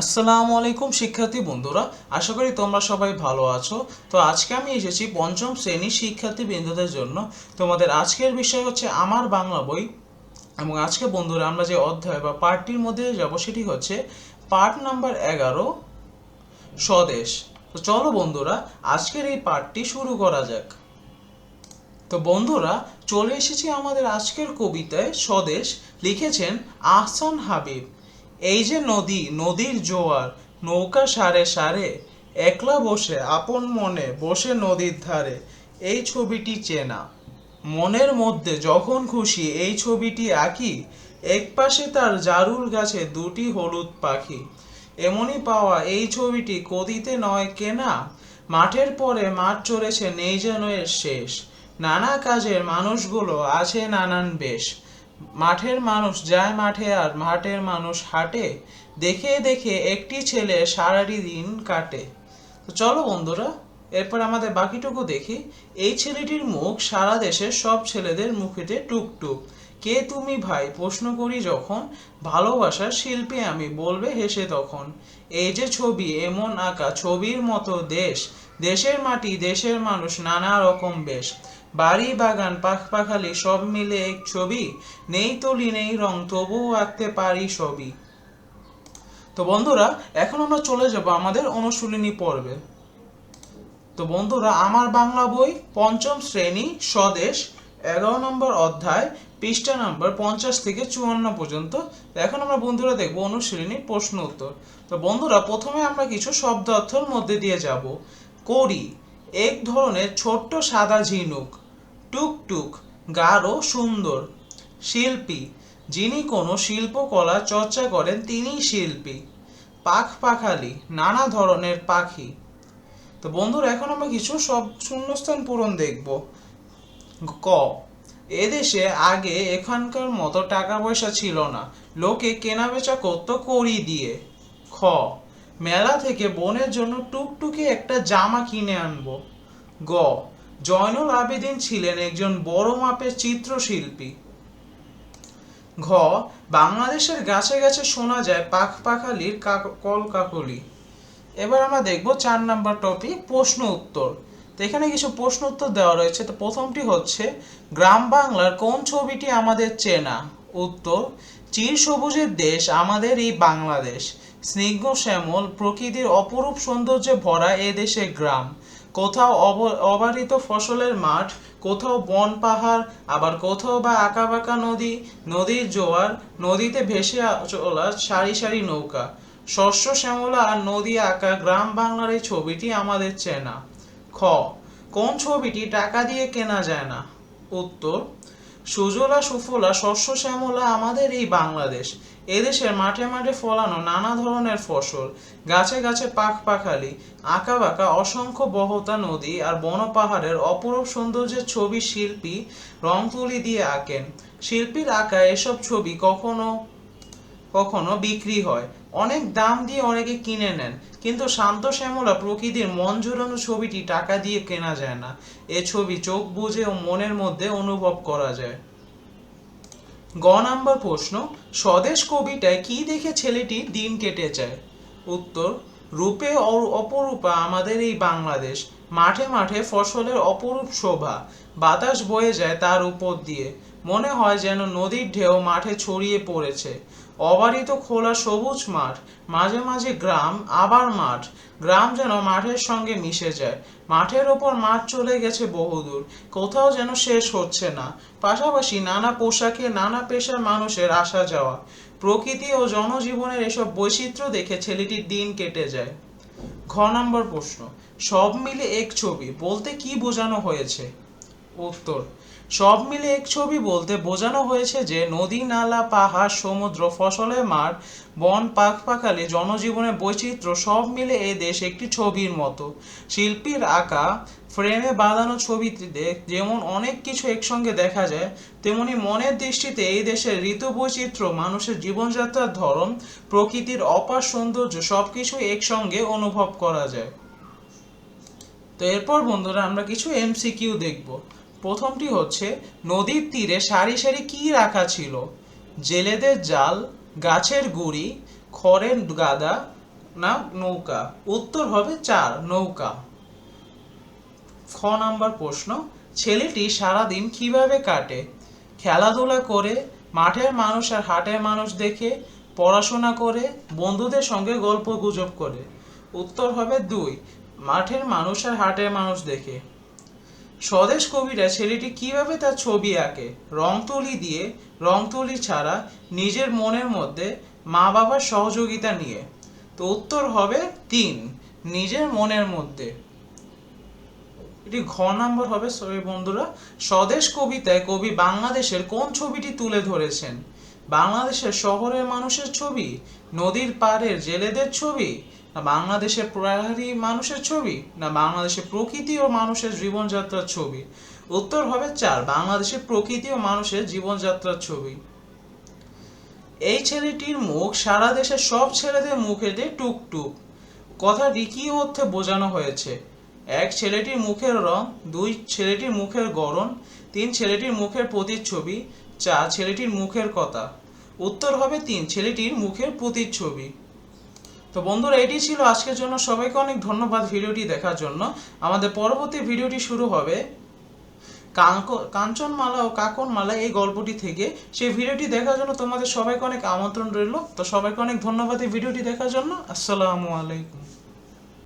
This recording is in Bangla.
আসসালামু আলাইকুম শিক্ষার্থী বন্ধুরা, আশা করি তোমরা সবাই ভালো আছো। তো আজকে আমি এসেছি পঞ্চম শ্রেণির শিক্ষার্থী বৃন্দদের জন্য। তোমাদের আজকের বিষয় হচ্ছে আমার বাংলা বই এবং আজকে বন্ধুরা আমরা যে অধ্যায় বা পার্টটির মধ্যে যাব সেটি হচ্ছে পার্ট নাম্বার এগারো, স্বদেশ। তো চলো বন্ধুরা, আজকের এই পার্টটি শুরু করা যাক। তো বন্ধুরা, চলে এসেছি আমাদের আজকের কবিতায়, স্বদেশ লিখেছেন আহসান হাবিব। এই যে নদী, নদীর জোয়ার, নৌকা সারে সারে, একলা বসে, আপন মনে বসে নদীর ধারে, এই ছবিটি চেনা। মনের মধ্যে যখন খুশি, এই ছবিটি আঁকি, একপাশে তার জারুল গাছে দুটি হলুদ পাখি। এমনই পাওয়া এই ছবিটি কদিতে নয় কেনা, মাঠের পরে মাঠ চড়েছে নেই যেন এর শেষ। নানা কাজের মানুষগুলো আছে নানান বেশ। মাঠের মানুষ যায় মাঠে আর মাঠের মানুষ হাঁটে, দেখে দেখে একটি ছেলে সারাটি দিন কাটে। তো চলো বন্ধুরা, এরপর আমাদের বাকিটুকু দেখি। এই ছেলেটির মুখ সারা দেশের সব ছেলেদের মুখেতে টুকটুক। কে তুমি ভাই? প্রশ্ন করি যখন, ভালোবাসার শিল্পী আমি, বলবে হেসে তখন। এই যে ছবি, এমন আঁকা, ছবির মতো দেশ। দেশের মাটি, দেশের মানুষ, নানা রকম বেশ। বাড়ি বাগান পাখ পাখালি সব মিলে এক ছবি। নেই তলি নেই রং, তবুও আঁকতে পারি সবই তো বন্ধুরা, এখন আমরা চলে যাব আমাদের অনুশীলনী পর্বে। তো বন্ধুরা, আমার বাংলা বই পঞ্চম শ্রেণি স্বদেশ, এগারো নম্বর অধ্যায়, পৃষ্ঠা নম্বর পঞ্চাশ থেকে চুয়ান্ন পর্যন্ত। এখন আমরা বন্ধুরা দেখব অনুশীলনী প্রশ্ন উত্তর। তো বন্ধুরা, প্রথমে আমরা কিছু শব্দ অর্থের মধ্যে দিয়ে যাব। করি এক ধরনের ছোট্ট সাদা ঝিনুক। টুকটুক, গাঢ়, সুন্দর। শিল্পী, যিনি কোনো শিল্পকলা চর্চা করেন তিনিই শিল্পী। পাখ পাখালি, নানা ধরনের পাখি। তো বন্ধুরা, এখন আমরা কিছু সব শূন্যস্থান পূরণ দেখব। ক, এদেশে আগে এখানকার মতো টাকা পয়সা ছিল না। লোকে কেনা বেচা করতো করি দিয়ে। খ, মেলা থেকে বোনের জন্য টুকটুকি একটা জামা কিনে আনব। গ জয়নুল আবেদিন ছিলেন একজন বড় মাপের চিত্রশিল্পী। ঘ, বাংলাদেশের গাছে গাছে শোনা যায় পাখ পাখালির কাক- কলকাকলি এবার আমরা দেখব চার নাম্বার টপিক, প্রশ্ন উত্তর। তো এখানে কিছু প্রশ্ন উত্তর দেওয়া রয়েছে। তো প্রথমটি হচ্ছে, গ্রাম বাংলার কোন ছবিটি আমাদের চেনা? উত্তর চির সবুজের দেশ আমাদের এই বাংলাদেশ। স্নিগ্ধ শ্যামল, প্রকৃতির অপরূপ সৌন্দর্যে ভরা এ দেশে গ্রাম। কোথাও অব- অবারিত ফসলের মাঠ, কোথাও বন পাহাড়, আবার কোথাও বা আঁকা বাঁকা নদী, নদীর জোয়ার, নদীতে ভেসে চলা সারি সারি নৌকা। শস্য, শ্যামলা আর নদী আঁকা গ্রাম বাংলার এই ছবিটি আমাদের চেনা। খ, কোন ছবিটি টাকা দিয়ে কেনা যায় না? উত্তর সুজলা সুফলা, শস্য শ্যামলা আমাদের এই বাংলাদেশ। এদেশের মাঠে মাঠে ফলানো নানা ধরনের ফসল, গাছে গাছে পাখ পাখালি, আঁকা বাঁকা অসংখ্য বহতা নদী আর বন পাহাড়ের অপরূপ সৌন্দর্যের ছবি শিল্পী রং তুলি দিয়ে আঁকেন। শিল্পীর আঁকা এসব ছবি কখনো কখনো বিক্রি হয়। অনেক দাম দিয়ে অনেকে কিনে নেন, কিন্তু শান্ত শ্যামলা প্রকৃতির মন জোড়ানো ছবিটি টাকা দিয়ে কেনা যায় না। এ ছবি চোখ বুজে ও মনের মধ্যে অনুভব করা যায়। গ নাম্বার প্রশ্ন, স্বদেশ কবিতায় কি দেখে ছেলেটি দিন কেটে যায়? উত্তর, রূপে অপরূপা আমাদের এই বাংলাদেশ। মাঠে মাঠে ফসলের অপরূপ শোভা। বাতাস বয়ে যায় তার উপর দিয়ে। মনে হয় যেন নদীর ঢেউ মাঠে ছড়িয়ে পড়েছে। অবারিত খোলা সবুজ মাঠ, মাঝে মাঝে গ্রাম, আবার মাঠ। গ্রাম যেন মাঠের সঙ্গে মিশে যায়। মাঠের ওপর মাঠ চলে গেছে বহুদূর। কোথাও যেন শেষ হচ্ছে না। পাশাপাশি নানা পোশাকে নানা পেশার মানুষের আসা যাওয়া। প্রকৃতি ও জনজীবনের এসব বৈচিত্র্য দেখে ছেলেটির দিন কেটে যায়। ঘ নম্বর প্রশ্ন। সব মিলে এক ছবি। বলতে কি বোঝানো হয়েছে? উত্তর। সব মিলে এক ছবি বলতে বোঝানো হয়েছে যে নদী, নালা, পাহাড়, সমুদ্র, ফসলের মাঠ, বন পাখ পাখালি জনজীবনের বৈচিত্র্য সব মিলে এ দেশ একটি ছবির মতো। শিল্পীর আঁকা, ফ্রেমে বাঁধানো ছবিতে যেমন অনেক কিছু একসঙ্গে দেখা যায়, তেমনি মনের দৃষ্টিতে এই দেশের ঋতু বৈচিত্র্য, মানুষের জীবনযাত্রার ধরন, প্রকৃতির অপার সৌন্দর্য সবকিছু একসঙ্গে অনুভব করা যায়। তো এরপর বন্ধুরা আমরা কিছু এমসিকিউ দেখব। প্রথমটি হচ্ছে, নদীর তীরে সারি সারি কি রাখা ছিল? জেলেদের জাল, গাছের গুড়ি, খড়ের গাদা, না, নৌকা। উত্তর হবে চার, নৌকা। খ নাম্বার প্রশ্ন, ছেলেটি সারাদিন কীভাবে কাটে? খেলাধুলা করে, মাঠের মানুষ আর হাটের মানুষ দেখে, পড়াশোনা করে, বন্ধুদের সঙ্গে গল্প গুজব করে। উত্তর হবে দুই, মাঠের মানুষ আর হাটের মানুষ দেখে। স্বদেশ কবিরা ছেলেটি কীভাবে তার ছবি আঁকে? রং তুলি দিয়ে, রং তুলি ছাড়া নিজের মনের মধ্যে মা বাবার সহযোগিতা নিয়ে। তো উত্তর হবে তিন, নিজের মনের মধ্যে। এটি ঘ নাম্বার হবে সরি বন্ধুরা। স্বদেশ কবিতায় কবি বাংলাদেশের কোন ছবিটি তুলে ধরেছেন? বাংলাদেশের শহরের মানুষের ছবি? নদীর পাড়ের জেলেদের ছবি? না বাংলাদেশের প্রহারী মানুষের ছবি, না বাংলাদেশের প্রকৃতি ও মানুষের জীবনযাত্রার ছবি? উত্তর হবে চার বাংলাদেশের প্রকৃতি ও মানুষের জীবনযাত্রার ছবি। এই ছেলেটির মুখ সারা দেশের সব ছেলেদের মুখে দিয়ে টুকটুক। কথাটি কি অর্থে বোঝানো হয়েছে? এক ছেলেটির মুখের রং, দুই ছেলেটির মুখের গড়ন, তিন ছেলেটির মুখের প্রতিচ্ছবি, চার ছেলেটির মুখের কথা। উত্তর হবে তিন, ছেলেটির মুখের প্রতিচ্ছবি। তো বন্ধুরা এটি ছিল আজকের জন্য। সবাইকে অনেক ধন্যবাদ ভিডিওটি দেখার জন্য। আমাদের পরবর্তী ভিডিওটি শুরু হবে কাঞ্চনমালা ও কাকনমালা এই গল্পটি থেকে। সেই ভিডিওটি দেখার জন্য তোমাদের সবাইকে অনেক আমন্ত্রণ রইল। তো সবাইকে অনেক ধন্যবাদ এই ভিডিওটি দেখার জন্য। আসসালামু আলাইকুম।